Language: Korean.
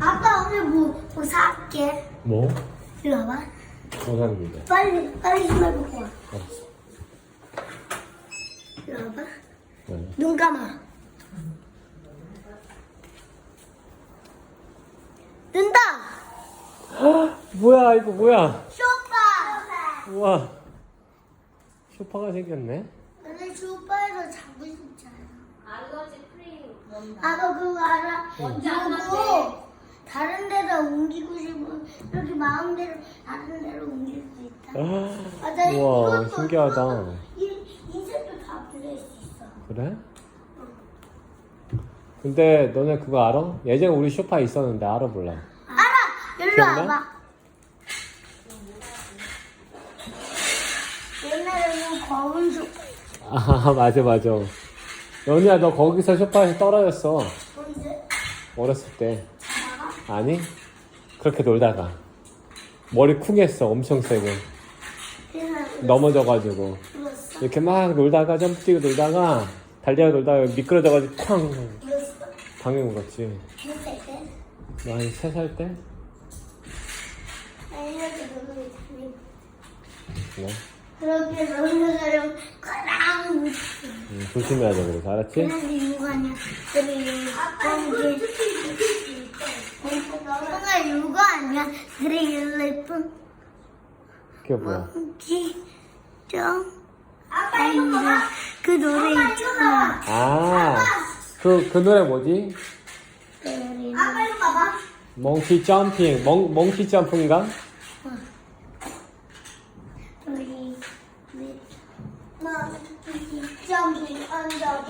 아빠 오늘 뭐, 뭐 사올게. 뭐? 이리 와봐. 뭐 사는 건데? 빨리, 빨리 신발 벗고 와. 알았어. 이리 와봐. 네. 눈 감아. 눈다! 뭐야 이거 뭐야? 쇼파! 우와. 쇼파가 생겼네. 근데 쇼파에서 자고 싶잖아. 알러지 프리 원단. 아빠 그거 알아? 뭔지 안 그리고 났대. 다른 데다 옮기고 싶으면 이렇게 마음대로 다른 데로 옮길 수 있다. 맞아, 우와 이것도 신기하다. 이, 인쇄도 다 붙일 수 있어. 그래? 근데 너네 그거 알아? 예전에 우리 쇼파 있었는데 알아 몰라? 알아! 여기로 기억나? 와봐. 옛날에는 검은 쇼아 맞아 맞아. 연희야 너 거기서 쇼파에서 떨어졌어. 언제? 어렸을 때. 아니? 그렇게 놀다가 머리 쿵 했어 엄청 세게 넘어져가지고. 이렇게 막 놀다가 점프 뛰고 놀다가 달리다가 놀다가 미끄러져가지고 쾅. 방에 울었지 했을 때? 너한세 살 때? 그래? 그렇게 놀려가지고 꽝. 응, 조심해야 돼 그래서 알았지? 그냥 이유가 아니야. 그리고. 꽁지가 나 드릴리프 그게 뭐야? 기정 아빠 이거 봐. 그 노래 있잖아. 아, 그, 그 노래 뭐지? 아빠 이거 봐봐. 몽키 점핑, 몽, 몽키 점핑인가? 몽키 점핑 언더